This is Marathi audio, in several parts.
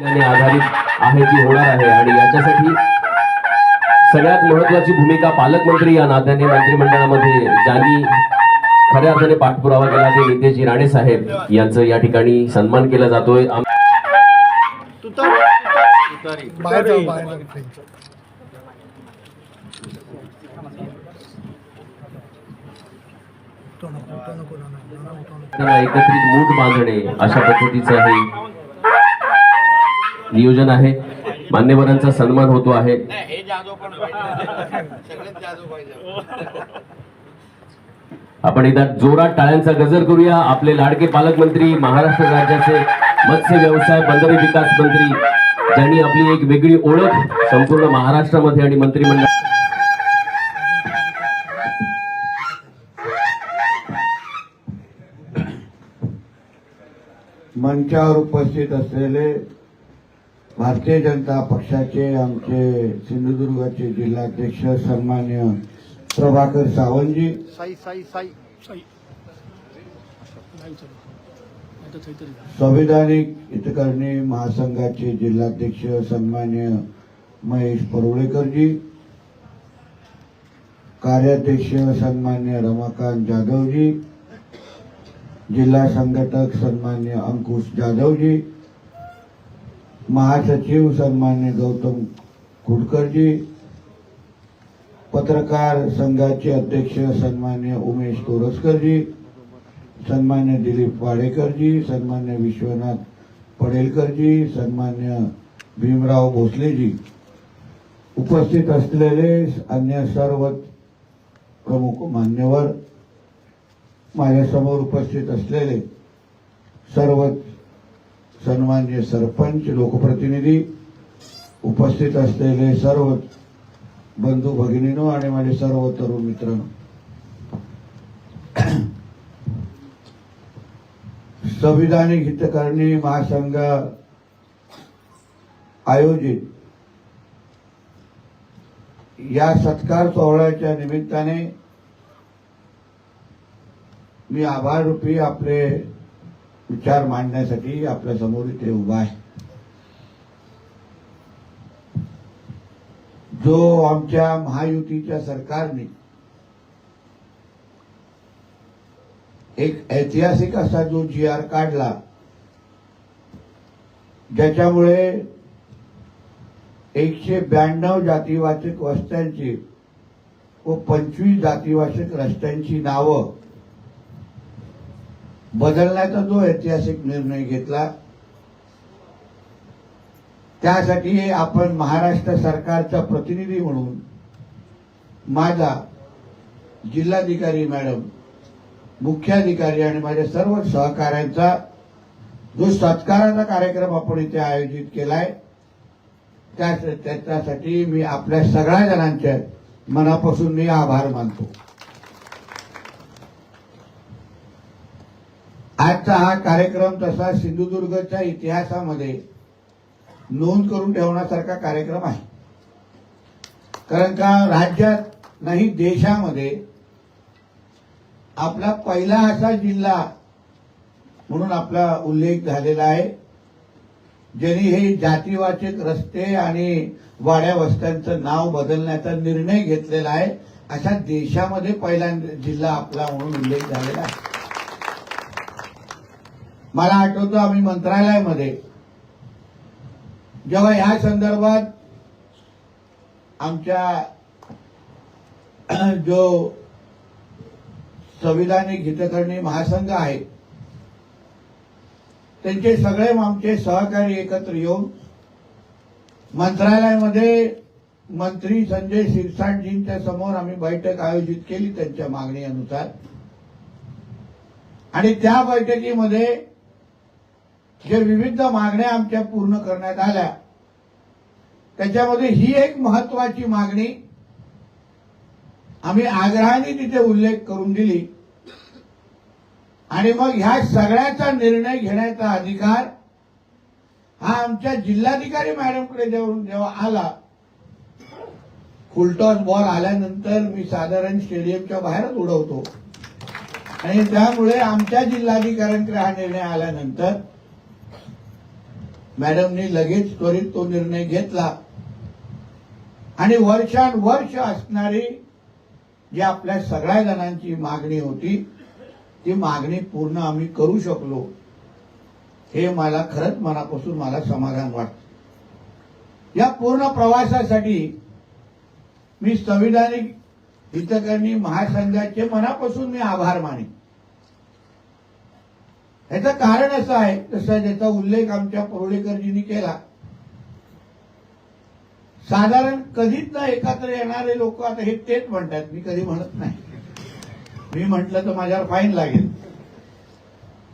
आधारित आहे ती होणार आहे आणि याच्यासाठी सगळ्यात महत्वाची भूमिका पालकमंत्री या नात्याने मंत्रिमंडळामध्ये ज्यांनी खऱ्या अर्थाने पाठपुरावा केला ते नितेशजी राणे साहेब यांचं या ठिकाणी सन्मान केला जातोय. त्याला एकत्रित मूठ बांधणे अशा पद्धतीचं आहे नियोजन आहे. मान्यवरांचा सन्मान होतो आहे. आपण एकदा जोरात टाळ्यांचा गजर करूया. आपले लाडके पालकमंत्री महाराष्ट्र राज्याचे मत्स्य व्यवसाय बंदरे विकास मंत्री ज्यांनी आपली एक वेगळी ओळख संपूर्ण महाराष्ट्रामध्ये आणि मंत्रिमंडळ मंचावर उपस्थित असलेले भारतीय जनता पक्षाचे आमचे सिंधुदुर्गचे जिल्हाध्यक्ष सन्मान्य प्रभाकर सावंतजी. संविधानिक हितकरणी महासंघाचे जिल्हाध्यक्ष सन्मान्य महेश परुळेकरजी. कार्याध्यक्ष सन्मान्य रमाकांत जाधवजी. जिल्हा संघटक सन्मान्य अंकुश जाधवजी. महासचिव सन्मान्य गौतम कुडकरजी पत्रकार संघाचे अध्यक्ष सन्मान्य उमेश तोरसकरजी सन्मान्य दिलीप वाडेकरजी सन्मान्य विश्वनाथ पडेलकरजी सन्मान्य भीमराव भोसलेजी उपस्थित असलेले अन्य सर्व प्रमुख मान्यवर माझ्यासमोर उपस्थित असलेले सर्व सन्मान्य सरपंच लोकप्रतिनिधी उपस्थित असलेले सर्व बंधू भगिनीनो आणि माझे सर्व तरुण मित्रांनो. संविधानिक हितकारणी महासंघ आयोजित या सत्कार सोहळ्याच्या निमित्ताने मी आभार रूपी आपले विचार मांडण्यासाठी आपल्यासमोर इथे उभा आहे. जो आमच्या महायुतीच्या सरकारने एक ऐतिहासिक असा जो जी आर काढला ज्याच्यामुळे एकशे ब्याण्णव जातीवाचक वस्त्यांची व पंचवीस जातीवाचक रस्त्यांची नावं बदलण्याचा जो ऐतिहासिक निर्णय घेतला त्यासाठी आपण महाराष्ट्र सरकारचा प्रतिनिधी म्हणून माझा जिल्हाधिकारी मॅडम मुख्याधिकारी आणि माझ्या सर्व सहकाऱ्यांचा जो सत्काराचा कार्यक्रम आपण इथे आयोजित केलाय त्या त्याच्यासाठी मी आपल्या सगळ्या जणांच्या मनापासून मी आभार मानतो. आजचा हा कार्यक्रम तसा सिंधुदुर्गच्या इतिहासामध्ये नोंद करून ठेवण्यासारखा कार्यक्रम आहे. कारण का राज्यात नाही देशामध्ये आपला पहिला असा जिल्हा म्हणून आपला उल्लेख झालेला आहे ज्यांनी हे जातीवाचक रस्ते आणि वाड्या वस्त्यांचं नाव बदलण्याचा निर्णय घेतलेला आहे अशा देशामध्ये पहिला जिल्हा आपला म्हणून उल्लेख झालेला आहे. मला आठवतं आम्ही मंत्रालयामध्ये. जेव्हा ह्या संदर्भात आमच्या जो संविधानिक हितकरणी महासंघ आहे त्यांचे सगळे आमचे सहकारी एकत्र येऊन मंत्रालयामध्ये मंत्री संजय शिरसाटजींच्या समोर आम्ही बैठक आयोजित केली त्यांच्या मागणीनुसार. आणि त्या बैठकीमध्ये जे विविध मागण्या आमच्या पूर्ण करण्यात आल्या त्याच्यामध्ये ही एक महत्वाची मागणी आम्ही आग्रहाने तिथे उल्लेख करून दिली. आणि मग ह्या सगळ्याचा निर्णय घेण्याचा अधिकार हा आमच्या जिल्हाधिकारी मॅडमकडे जेव्हा जेव्हा आला फुलटॉस बॉल आल्यानंतर मी साधारण स्टेडियमच्या बाहेरच उडवतो. आणि त्यामुळे आमच्या जिल्हाधिकाऱ्यांकडे हा निर्णय आल्यानंतर मॅडमनी लगेच त्वरित तो निर्णय घेतला. आणि वर्षानुवर्ष असणारी जी आपल्या सगळ्या जणांची मागणी होती ती मागणी पूर्ण आम्ही करू शकलो. हे मला खरंच मनापासून मला समाधान वाटतं. या पूर्ण प्रवासासाठी मी संविधानिक हितकांनी महासंघाचे मनापासून मी आभार मानेन. याचं कारण असं आहे तसं त्याचा उल्लेख आमच्या परोडेकरजींनी केला. साधारण कधीच ना एकत्र येणारे लोक आता हे तेच म्हणतात मी कधी म्हणत नाही. मी म्हटलं तर माझ्यावर फाईन लागेल.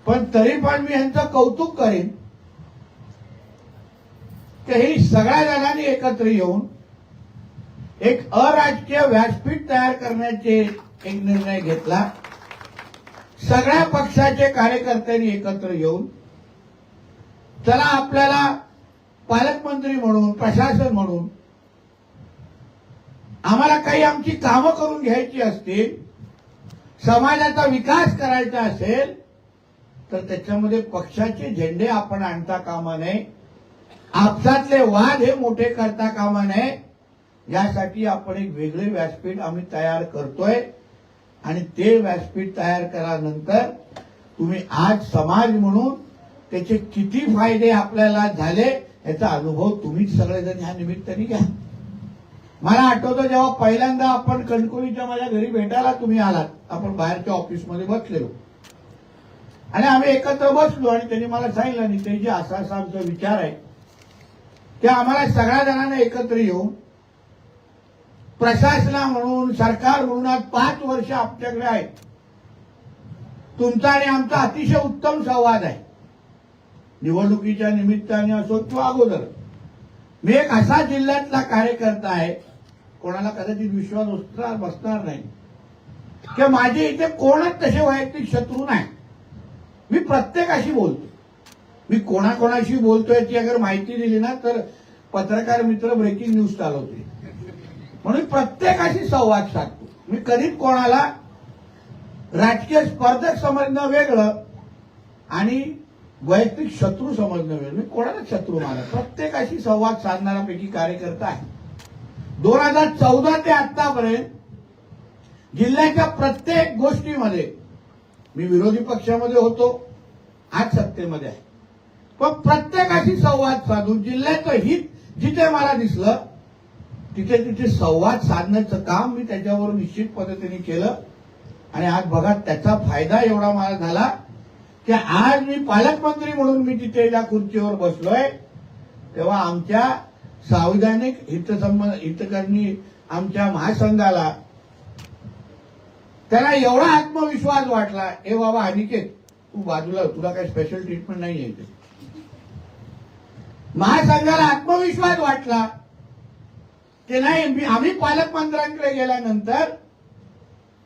पण तरी पण मी यांचं कौतुक करेन की हे सगळ्या जणांनी एकत्र येऊन एक अराजकीय व्यासपीठ तयार करण्याचे एक निर्णय घेतला. सगळ्या पक्षाचे कार्यकर्त्यांनी एकत्र येऊन चला आपल्याला पालकमंत्री म्हणून प्रशासन म्हणून आम्हाला काही आमची कामं करून घ्यायची असतील समाजाचा विकास करायचा असेल तर त्याच्यामध्ये पक्षाचे झेंडे आपण आणता कामा नये. आपसातले वाद हे मोठे करता कामा नये. यासाठी आपण एक वेगळे व्यासपीठ आम्ही तयार करतोय. आणि ते व्यासपीठ तयार केल्यानंतर तुम्ही आज समाज म्हणून त्याचे किती फायदे आपल्याला झाले याचा अनुभव तुम्हीच सगळेजण ह्या निमित्ताने घ्या. मला आठवतं जेव्हा पहिल्यांदा आपण कणकोलीच्या माझ्या घरी भेटायला तुम्ही आलात. आपण बाहेरच्या ऑफिसमध्ये बसलेलो. आणि आम्ही एकत्र बसलो आणि त्यांनी मला सांगितलं नितेशजी असा असा आमचा विचार आहे. की आम्हाला सगळ्या जणांना एकत्र येऊन प्रशासना म्हणून सरकार म्हणून आज पाच वर्ष आमच्याकडे आहेत. तुमचा आणि आमचा अतिशय उत्तम संवाद आहे. निवडणुकीच्या निमित्ताने असो किंवा अगोदर. मी एक असा जिल्ह्यातला कार्यकर्ता आहे कोणाला कदाचित विश्वास बसणार बसणार नाही. की माझे इथे कोणच तसे वैयक्तिक शत्रू नाही. मी प्रत्येकाशी बोलतो. मी कोणाकोणाशी बोलतोय याची अगर माहिती दिली ना तर पत्रकार मित्र ब्रेकिंग न्यूज चालवते म्हणून प्रत्येकाशी संवाद साधतो. मी कधीच कोणाला राजकीय स्पर्धक समजणं वेगळं आणि वैयक्तिक शत्रू समजणं वेगळं. मी कोणाला शत्रू मानत प्रत्येकाशी संवाद साधणाऱ्यापैकी कार्यकर्ता आहे दोन हजार चौदा ते आतापर्यंत जिल्ह्याच्या प्रत्येक गोष्टीमध्ये मी विरोधी पक्षामध्ये होतो आज सत्तेमध्ये आहे. पण प्रत्येकाशी संवाद साधून जिल्ह्याचं हित जिथे मला दिसलं तिथे तिथे संवाद साधण्याचं काम मी त्याच्यावर निश्चित पद्धतीने केलं. आणि आज बघा त्याचा फायदा एवढा मला झाला की आज मी पालकमंत्री म्हणून मी तिथे ज्या खुर्चीवर बसलोय. तेव्हा आमच्या संविधानिक हितसंबंध हितकरणी आमच्या महासंघाला त्याला एवढा आत्मविश्वास वाटला ए बाबा अनिकेत तू बाजूला हो, तुला काही स्पेशल ट्रीटमेंट नाही आहे महासंघाला आत्मविश्वास वाटला. की नाही मी आम्ही पालकमंत्र्यांकडे गेल्यानंतर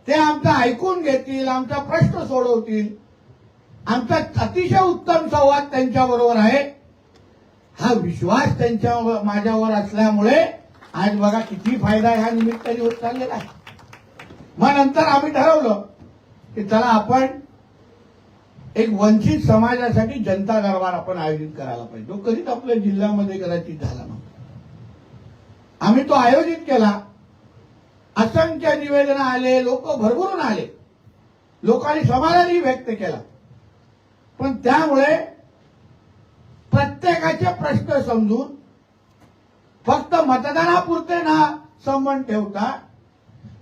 ते आमचं ऐकून घेतील आमचा प्रश्न सोडवतील. आमचा अतिशय उत्तम संवाद त्यांच्याबरोबर आहे. हा विश्वास त्यांच्या माझ्यावर असल्यामुळे आज बघा किती फायदा ह्या निमित्ताने होत चाललेला आहे. मग नंतर आम्ही ठरवलं की चला आपण एक वंचित समाजासाठी जनता दरबार आपण आयोजित करायला पाहिजे. तो कधीच आपल्या जिल्ह्यामध्ये कदाचित झाला नव्हता. आम्ही तो आयोजित केला. असंख्य निवेदन आले लोक भरभरून आले. लोकांनी समाधानही व्यक्त केला. पण त्यामुळे प्रत्येकाचे प्रश्न समजून फक्त मतदानापुरते ना संबंध ठेवता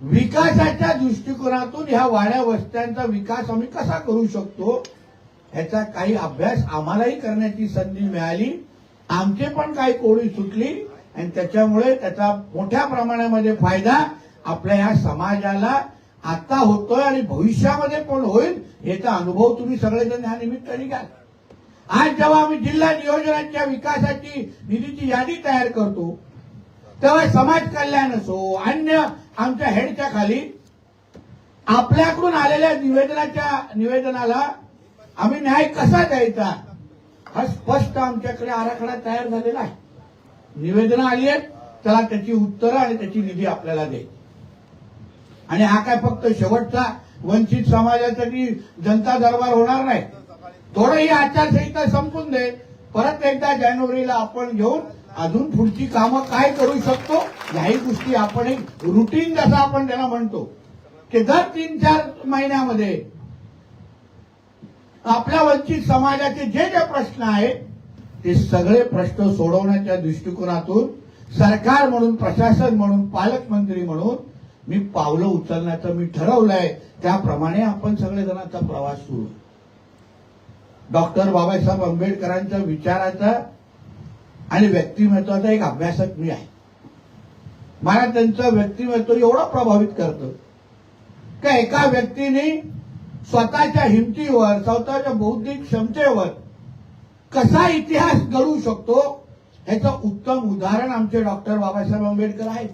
विकासाच्या दृष्टिकोनातून ह्या वाड्या वस्त्यांचा विकास आम्ही कसा करू शकतो ह्याचा काही अभ्यास आम्हालाही करण्याची संधी मिळाली. आमचे पण काही कोळी सुटली. आणि त्याच्यामुळे त्याचा मोठ्या प्रमाणामध्ये फायदा आपल्या या समाजाला आता होतोय आणि भविष्यामध्ये पण होईल याचा अनुभव तुम्ही सगळेजण ह्या निमित्ताने घ्याल आज जेव्हा आम्ही जिल्हा नियोजनाच्या विकासाची निधीची यादी तयार करतो तेव्हा समाज कल्याण असो अन्य आमच्या हेडच्या खाली आपल्याकडून आलेल्या निवेदनाच्या निवेदनाला आम्ही न्याय कसा द्यायचा हा स्पष्ट आमच्याकडे आराखडा तयार झालेला आहे. निवेदन आली आहेत त्याला त्याची उत्तरं आणि त्याची निधी आपल्याला द्यायची आणि हा काय फक्त शेवटचा वंचित समाजासाठी जनता दरबार होणार नाही. थोडं ही आचारसंहिता संपून दे. परत एकदा जानेवारीला आपण घेऊन अजून पुढची कामं काय करू शकतो याही गोष्टी आपण एक रुटीन जसं आपण त्याला म्हणतो की दर तीन चार महिन्यामध्ये आपल्या वंचित समाजाचे जे जे प्रश्न आहेत ते सगळे प्रश्न सोडवण्याच्या दृष्टिकोनातून सरकार म्हणून प्रशासन म्हणून पालकमंत्री म्हणून मी पावलं उचलण्याचं मी ठरवलंय. त्याप्रमाणे आपण सगळेजणांचा प्रवास सुरू. डॉक्टर बाबासाहेब आंबेडकरांच्या विचाराचा आणि व्यक्तिमत्वाचा एक अभ्यासक मी आहे. मला त्यांचं व्यक्तिमत्व एवढं प्रभावित करतं का एका व्यक्तीने स्वतःच्या हिमतीवर स्वतःच्या बौद्धिक क्षमतेवर कसा इतिहास घडू शकतो ह्याचं उत्तम उदाहरण आमचे डॉक्टर बाबासाहेब आंबेडकर आहेत.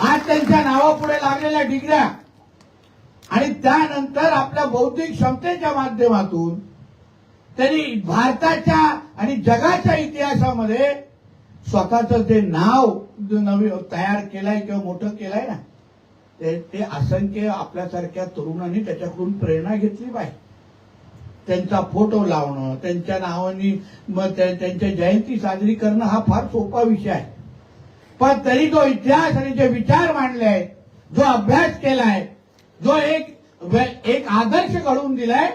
आज त्यांच्या नावापुढे लागलेल्या डिग्र्या आणि त्यानंतर आपल्या बौद्धिक क्षमतेच्या माध्यमातून त्यांनी भारताच्या आणि जगाच्या इतिहासामध्ये स्वतःचं जे नाव जे नवीन तयार केलंय किंवा मोठं केलंय ना ते ते असंख्य आपल्यासारख्या तरुणांनी त्याच्याकडून प्रेरणा घेतली पाहिजे. त्यांचा फोटो लावणं त्यांच्या नावानी मग त्यांच्या जयंती साजरी करणं हा फार सोपा विषय आहे. पण तरी तो इतिहास आणि जे विचार मांडले आहेत जो अभ्यास केलाय जो एक एक आदर्श घडवून दिलाय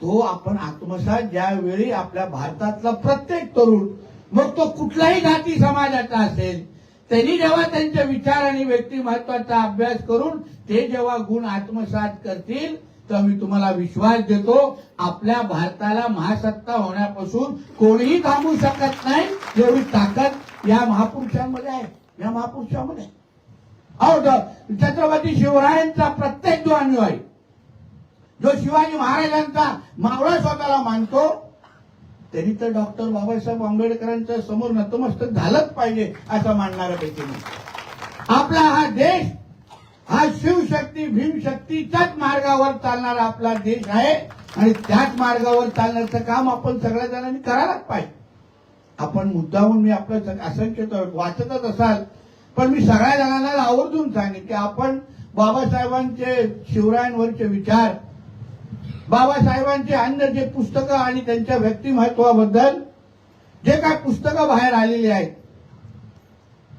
तो आपण आत्मसात ज्यावेळी आपल्या भारतातला प्रत्येक तरुण मग तो कुठलाही जाती समाजाचा असेल त्यांनी जेव्हा त्यांचे विचार आणि व्यक्तिमत्वाचा अभ्यास करून ते जेव्हा गुण आत्मसात करतील तर मी तुम्हाला विश्वास देतो आपल्या भारताला महासत्ता होण्यापासून कोणीही थांबू शकत नाही एवढी ताकद या महापुरुषांमध्ये आहे या महापुरुषामध्ये आहे. अहो छत्रपती शिवरायांचा प्रत्येक जो अनुयायी जो शिवाजी महाराजांचा मावळा स्वतःला मानतो त्यांनी तर डॉक्टर बाबासाहेब आंबेडकरांच्या समोर नतमस्तक झालंच पाहिजे असं मानणाऱ्यापैकी पैकी आपला हा देश हा शिवशक्ती भीमशक्तीच्याच मार्गावर चालणारा आपला देश आहे. आणि त्याच मार्गावर चालण्याचं काम आपण सगळ्या जणांनी करायलाच पाहिजे. आपण मुद्दाहून मी आपलं असंख्य वाचतच असाल पण मी सगळ्या जणांना आवर्जून सांगेन की आपण बाबासाहेबांचे शिवरायांवरचे विचार बाबासाहेबांचे अन्य जे पुस्तकं आणि त्यांच्या व्यक्तिमत्वाबद्दल जे काय पुस्तकं बाहेर आलेली आहेत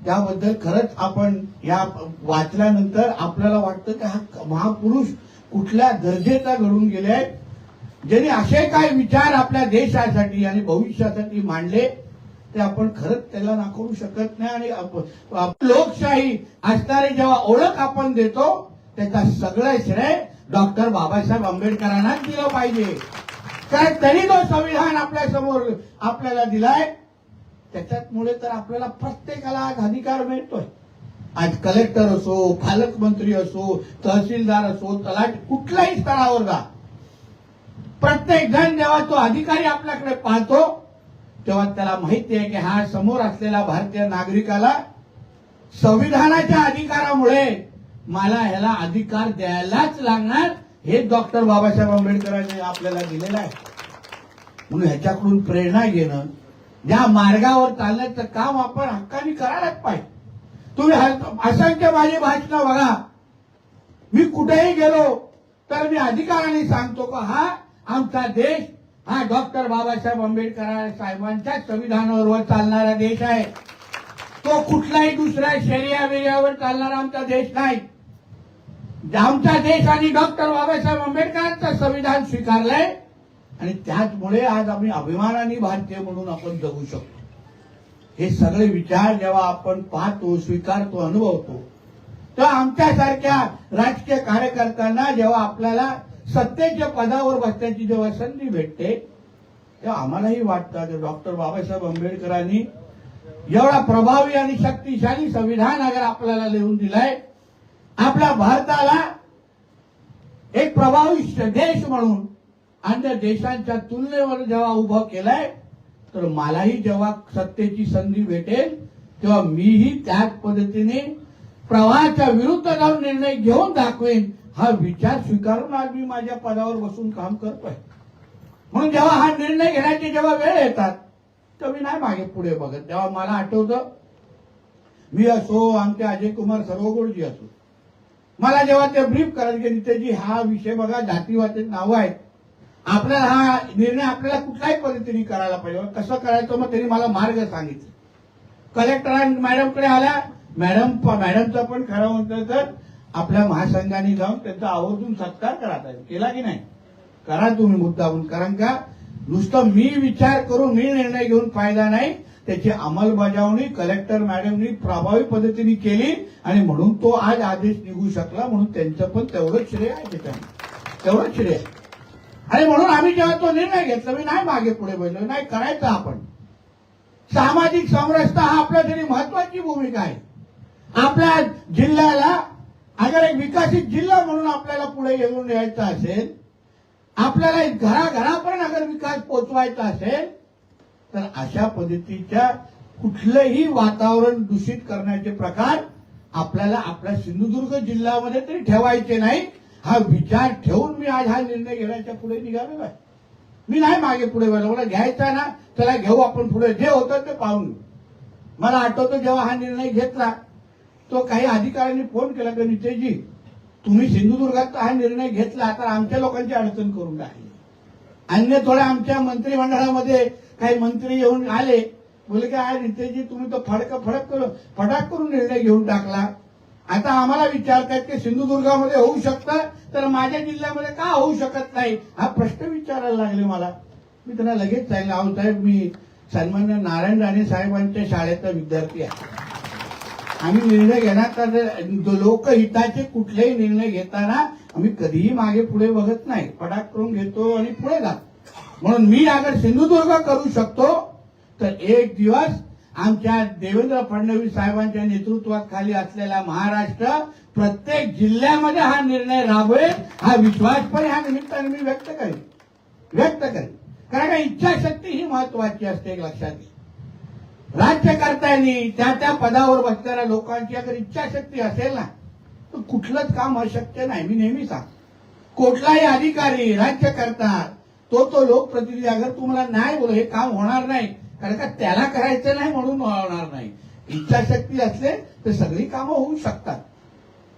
त्याबद्दल खरंच आपण या वाचल्यानंतर आपल्याला वाटतं की हा महापुरुष कुठल्या दर्जेचा घडून गेले आहेत ज्यांनी असे काय विचार आपल्या देशासाठी आणि भविष्यासाठी मांडले ते आपण खरंच त्याला नाकारू शकत नाही आणि लोकशाही असणारी जेव्हा ओळख आपण देतो त्याचा सगळं श्रेय डॉक्टर बाबासाहेब आंबेडकरांनाच दिलं पाहिजे. कारण त्यांनी तो संविधान आपल्यासमोर आपल्याला दिलाय. त्याच्यामुळे तर आपल्याला प्रत्येकाला आज अधिकार मिळतोय. आज कलेक्टर असो पालकमंत्री असो तहसीलदार असो तलाट कुठल्याही स्तरावर जा. प्रत्येक जण जेव्हा तो अधिकारी आपल्याकडे पाहतो तेव्हा त्याला माहिती आहे की हा समोर असलेला भारतीय नागरिकाला संविधानाच्या अधिकारामुळे मला ह्याला अधिकार द्यायलाच लागणार हे डॉक्टर बाबासाहेब आंबेडकरांनी आपल्याला दिलेलं आहे. म्हणून ह्याच्याकडून प्रेरणा घेणं ज्या मार्गावर चालण्याचं काम आपण हक्काने करायलाच पाहिजे. तुम्ही असंख्य माझी भाषणं बघा. मी कुठेही गेलो तर मी अधिकाराने सांगतो का हा आमचा देश हा डॉक्टर बाबासाहेब आंबेडकर साहेबांच्या संविधानावर चालणारा देश आहे. तो कुठलाही दुसऱ्या शर्या वेरियावर चालणारा आमचा देश नाही. आमचा देश आणि डॉक्टर बाबासाहेब आंबेडकरांचं संविधान स्वीकारलंय. आणि त्याचमुळे आज आम्ही अभिमानाने भारतीय म्हणून आपण जगू शकतो. हे सगळे विचार जेव्हा आपण पाहतो स्वीकारतो अनुभवतो तर आमच्यासारख्या राजकीय कार्यकर्त्यांना जेव्हा आपल्याला सत्तेच्या पदावर बसण्याची जेव्हा संधी भेटते तेव्हा आम्हालाही वाटतं की डॉक्टर बाबासाहेब आंबेडकरांनी एवढा प्रभावी आणि शक्तिशाली संविधान अगर आपल्याला लिहून दिलाय आपल्या भारताला एक प्रभावी देश म्हणून अन्य देशांच्या तुलनेवर जेव्हा उभं केलंय तर मलाही जेव्हा सत्तेची संधी भेटेल तेव्हा मीही त्याच पद्धतीने प्रवाहाच्या विरुद्ध जाऊन निर्णय घेऊन दाखवेन हा विचार स्वीकारून आज मी माझ्या पदावर बसून काम करतोय. म्हणून जेव्हा हा निर्णय घेण्याचे जेव्हा वेळ येतात तर मी नाही मागे पुढे बघत. तेव्हा मला आठवतं मी असो आमचे अजय कुमार सरवगोडजी असो. मला जेव्हा ते ब्रीफ करायचे की नितेजी हा विषय बघा जातीवाचे नावं आहेत. आपला हा निर्णय आपल्याला कुठल्याही पद्धतीने करायला पाहिजे. कसं करायचं मग त्यांनी मला मार्ग सांगितले. कलेक्टर मॅडमकडे आल्या मॅडम मॅडमचा पण खरं म्हणतं तर आपल्या महासंघाने जाऊन त्यांचा आवर्जून सत्कार करा केला की नाही? करा तुम्ही मुद्दाहून कारण का नुसतं मी विचार करून मी निर्णय घेऊन फायदा नाही. त्याची अंमलबजावणी कलेक्टर मॅडमनी प्रभावी पद्धतीने केली आणि म्हणून तो आज आदेश निघू शकला. म्हणून त्यांचं पण तेवढंच श्रेय आहे त्याच्यामध्ये. तेवढंच श्रेय आहे. आणि म्हणून आम्ही जेव्हा तो निर्णय घेतला मी नाही मागे पुढे बोललो नाही करायचं आपण. सामाजिक समरसता हा आपल्यासाठी महत्वाची भूमिका आहे. आपल्या जिल्ह्याला अगर एक विकसित जिल्हा म्हणून आपल्याला पुढे घेऊन यायचं असेल आपल्याला एक घराघरापर्यंत अगर विकास पोचवायचा असेल तर अशा पद्धतीच्या कुठलंही वातावरण दूषित करण्याचे प्रकार आपल्याला आपल्या सिंधुदुर्ग जिल्ह्यामध्ये तरी ठेवायचे नाही हा विचार ठेवून मी आज हा निर्णय घेण्याच्या पुढे निघालेलो आहे. मी नाही मागे पुढे व्हायला मला घ्यायचा आहे ना त्याला घेऊ आपण पुढे. जे होतं ते पाहून घेऊ. मला आठवतं जेव्हा हा निर्णय घेतला तो काही अधिकाऱ्यांनी फोन केला की नितेशजी तुम्ही सिंधुदुर्गात हा निर्णय घेतला तर आमच्या लोकांची अडचण करून राहिली अन्य थोड्या आमच्या मंत्रिमंडळामध्ये काही मंत्री येऊन आले. बोले की आज नितेशजी तुम्ही तो फडक फडक करून फटाक करून निर्णय घेऊन टाकला. आता आम्हाला विचारतायत की सिंधुदुर्गामध्ये होऊ शकतं तर माझ्या जिल्ह्यामध्ये का होऊ शकत नाही? हा प्रश्न विचारायला लागले मला. मी त्यांना लगेच सांगितलं अहो साहेब मी सन्मान्य नारायण राणे साहेबांच्या शाळेचा विद्यार्थी आहे. आम्ही निर्णय घेणार तर लोकहिताचे कुठलेही निर्णय घेताना आम्ही कधीही मागे पुढे बघत नाही. पटाक करून घेतो आणि पुढे जातो. म्हणून मी अगर सिंधुदुर्ग करू शकतो तर एक दिवस आमच्या देवेंद्र फडणवीस साहेबांच्या नेतृत्वात खाली असलेला महाराष्ट्र प्रत्येक जिल्ह्यामध्ये हा निर्णय राबवेल हा विश्वास पण ह्या निमित्ताने मी व्यक्त करेन. व्यक्त करेन. कारण का इच्छाशक्ती ही महत्वाची असते एक लक्षात घ्या. राज्यकर्त्यांनी त्या त्या पदावर बसणाऱ्या लोकांची अगर इच्छाशक्ती असेल ना तर कुठलंच काम अशक्य नाही. मी नेहमी सांग कुठलाही अधिकारी राज्यकर्ता तो तो लोकप्रतिनिधी अगर तुम्हाला नाही बोल हे काम होणार नाही कारण का त्याला करायचं नाही म्हणून होणार नाही. इच्छाशक्ती असले तर सगळी कामं होऊ शकतात.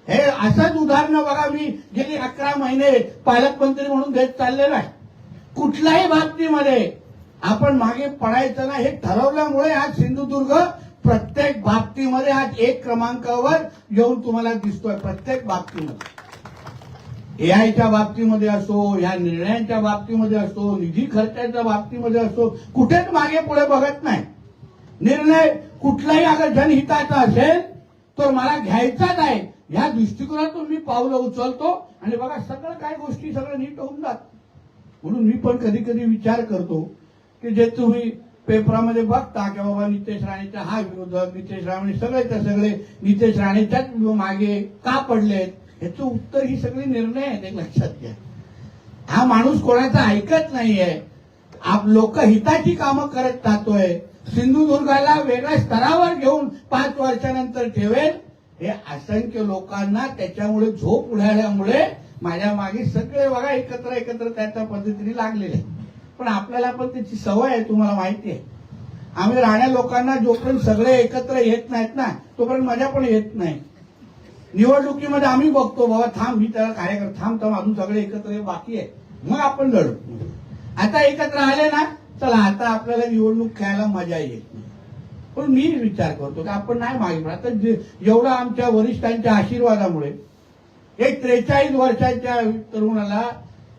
हे असंच उदाहरणं बघा मी गेली अकरा महिने पालकमंत्री म्हणून घेत चाललेलो आहे. कुठल्याही बाबतीमध्ये आपण मागे पडायचं ना हे ठरवल्यामुळे आज सिंधुदुर्ग प्रत्येक बाबतीमध्ये आज एक क्रमांकावर येऊन तुम्हाला दिसतोय प्रत्येक बाबतीमध्ये. एआयच्या बाबतीमध्ये असो या निर्णयांच्या बाबतीमध्ये असो निधी खर्चाच्या बाबतीमध्ये असो कुठेच मागे पुढे बघत नाही. निर्णय कुठलाही अगर जनहिताचा असेल तर मला घ्यायचाच आहे. या दृष्टिकोनातून मी पावलं उचलतो आणि बघा सगळं काय गोष्टी सगळं नीट होऊन जात. म्हणून मी पण कधी कधी विचार करतो की जे तुम्ही पेपरामध्ये बघता की बाबा नितेश राणेचा हा विरोधक नितेश राणे सगळेच्या सगळे नितेश राणेच्याच मागे का पडलेत? ह्याचं उत्तर ही सगळी निर्णय आहेत एक लक्षात घ्या. हा माणूस कोणाचा ऐकत नाहीये. आप लोक हिताची कामं करत राहतोय. सिंधुदुर्गाला वेगळ्या स्तरावर घेऊन पाच वर्षानंतर ठेवेल. हे असंख्य लोकांना त्याच्यामुळे झोप उडाल्यामुळे माझ्या मागे सगळे बघा एकत्र एकत्र त्याच्या पद्धतीने लागलेले पण आपल्याला पण त्याची सवय आहे तुम्हाला माहिती आहे. आम्ही राहण्या लोकांना जोपर्यंत सगळे एकत्र येत नाहीत ना तोपर्यंत मजा पण येत नाही. निवडणुकीमध्ये आम्ही बघतो बाबा थांब मी त्याला कार्यकर थांब थांब अजून सगळे एकत्र बाकी आहे. मग आपण लढू. आता एकत्र आले ना चला आता आपल्याला निवडणूक खेळायला मजा येईल. पण मी विचार करतो की आपण नाही मागे आता जे- एवढा आमच्या वरिष्ठांच्या आशीर्वादामुळे एक त्रेचाळीस वर्षाच्या तरुणाला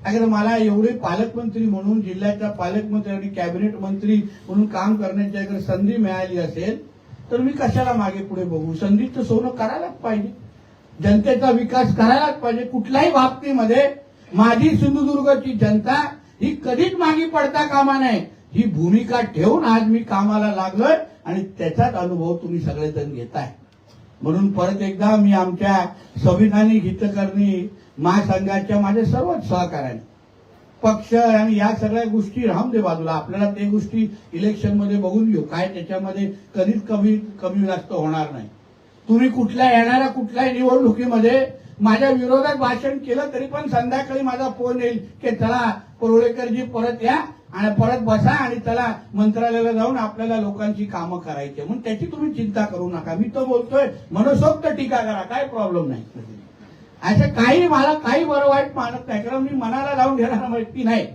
अगर मला एवढे पालकमंत्री म्हणून जिल्ह्याच्या पालकमंत्री आणि कॅबिनेट मंत्री म्हणून काम करण्याची अगर संधी मिळाली असेल तर मी कशाला मागे पुढे बघू? संधी तर सोनं करायलाच पाहिजे. जनतेचा विकास करायलाच पाहिजे. कुठल्याही बाबतीमध्ये माझी सिंधुदुर्गची जनता ही कधीच मागे पडता कामा नये. ही भूमिका ठेवून आज मी कामाला लागलोय आणि त्याचाच अनुभव तुम्ही सगळेजण घेताय. म्हणून परत एकदा मी आमच्या संविधानिक हितकरणी महासंघाच्या माझ्या सर्वच सहकार्याने पक्ष आणि या सगळ्या गोष्टी राहून दे बाजूला. आपल्याला ते गोष्टी इलेक्शनमध्ये बघून घेऊ. काय त्याच्यामध्ये कधीच कमी कमी जास्त होणार नाही. तुम्ही कुठल्या येणाऱ्या कुठल्याही निवडणुकीमध्ये माझ्या विरोधात भाषण केलं तरी पण संध्याकाळी माझा फोन येईल की चला परोळेकरजी परत या आणि परत बसा आणि चला मंत्रालयाला जाऊन आपल्याला लोकांची कामं करायची म्हणून त्याची तुम्ही चिंता करू नका. मी तो बोलतोय मनसोक्त टीका करा. काय प्रॉब्लेम नाही. असं काही मला काही बरं वाईट मानत नाही. कारण मी मनाला लावून घेणारा व्यक्ती नाही.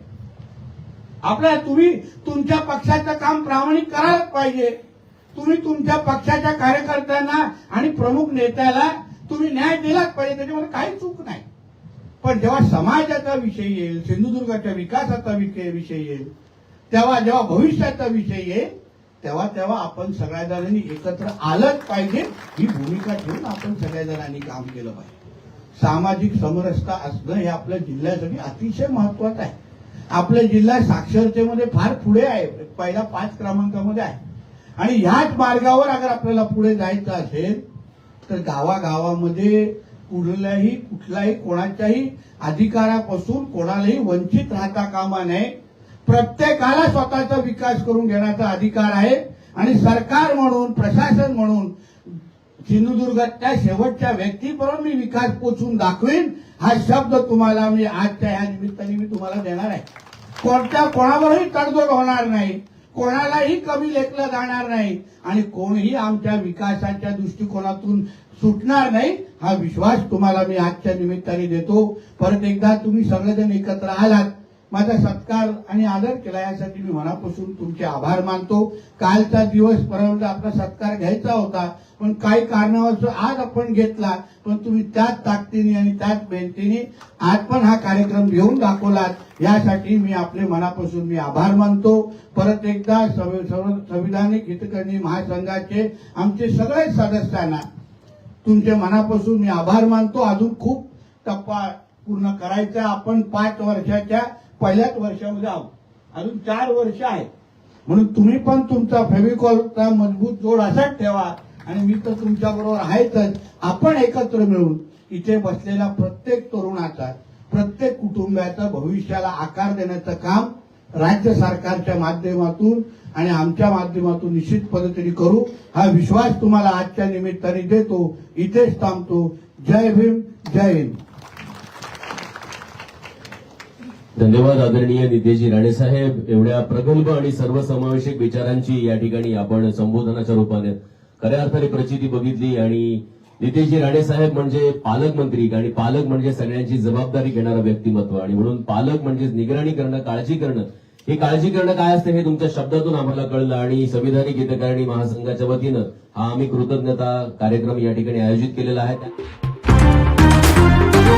आपल्याला तुम्ही तुमच्या पक्षाचं काम प्रामाणिक करायलाच पाहिजे. तुम्ही तुमच्या पक्षाच्या कार्यकर्त्यांना आणि प्रमुख नेत्याला तुम्ही न्याय दिलाच पाहिजे त्याच्यामध्ये काही चूक नाही. पण जेव्हा समाजाचा विषय येईल सिंधुदुर्गाच्या विकासाचा विषय येईल तेव्हा जेव्हा भविष्याचा विषय येईल तेव्हा तेव्हा आपण सगळ्या जणांनी एकत्र आलंच पाहिजे ही भूमिका ठेवून आपण सगळ्या जणांनी काम केलं पाहिजे. सामाजिक समरसता असणं हे आपल्या जिल्ह्यासाठी अतिशय महत्वाचं आहे. आपला जिल्हा साक्षरतेमध्ये फार पुढे आहे पहिल्या पाच क्रमांकामध्ये आहे. आणि ह्याच मार्गावर अगर आपल्याला पुढे जायचं असेल तर गावागावामध्ये कुठल्याही कुठलाही कोणाच्याही अधिकारापासून कोणालाही वंचित राहता कामा नये. प्रत्येकाला स्वतःचा विकास करून घेण्याचा अधिकार आहे. आणि सरकार म्हणून प्रशासन म्हणून सिंधुदुर्गातल्या शेवटच्या व्यक्तीपर्यंत मी विकास पोचून दाखवीन हा शब्द तुम्हाला मी आजच्या ह्या निमित्ताने मी तुम्हाला देणार आहे. कोणत्या कोणावरही तडजोड होणार नाही. कोणालाही कमी लेखलं जाणार नाही. आणि कोणीही आमच्या विकासाच्या दृष्टिकोनातून सुटणार नाही हा विश्वास तुम्हाला मी आजच्या निमित्ताने देतो. परत एकदा तुम्ही सगळेजण एकत्र आलात माझा सत्कार आणि आदर केला यासाठी मी मनापासून तुमचे आभार मानतो. कालचा दिवस पर्यंत आपला सत्कार घ्यायचा होता पण काही कारणावरच आज आपण घेतला पण तुम्ही त्याच ताकदीने आणि त्याच मेहनतीने आज पण हा कार्यक्रम घेऊन दाखवलात. यासाठी मी आपले मनापासून मी आभार मानतो. परत एकदा संविधानिक हितकर्णी महासंघाचे आमचे सगळे सदस्यांना तुमच्या मनापासून मी आभार मानतो. अजून खूप टप्पा पूर्ण करायचा. आपण पाच वर्षाच्या पहिल्याच वर्षामध्ये आहोत. अजून चार वर्ष आहेत. म्हणून तुम्ही पण तुमचा फेविकॉलचा मजबूत जोड असाच ठेवा. आणि मी तर तुमच्या बरोबर आहेतच. आपण एकत्र मिळून इथे बसलेला प्रत्येक तरुणाचा प्रत्येक कुटुंबाचा भविष्याला आकार देण्याचं काम राज्य सरकारच्या माध्यमातून आणि आमच्या माध्यमातून निश्चित पद्धतीने करू. हा विश्वास तुम्हाला आजच्या निमित्ताने देतो. इथेच थांबतो. जय भीम जय हिंद. धन्यवाद आदरणीय नितेशजी राणे साहेब. एवढ्या प्रगल्भ आणि सर्वसमावेशक विचारांची या ठिकाणी आपण संबोधनाच्या रूपाने खऱ्या अर्थाने प्रचिती बघितली आणि नितेशजी राणे साहेब म्हणजे पालकमंत्री आणि पालक म्हणजे सगळ्यांची जबाबदारी घेणारं व्यक्तिमत्व आणि म्हणून पालक म्हणजे निगराणी करणं काळजी करणं. ही काळजी करणं काय असतं हे तुमच्या शब्दातून आम्हाला कळलं आणि संविधानिक हितकारणी महासंघाच्या वतीनं हा आम्ही कृतज्ञता कार्यक्रम या ठिकाणी आयोजित केलेला आहे.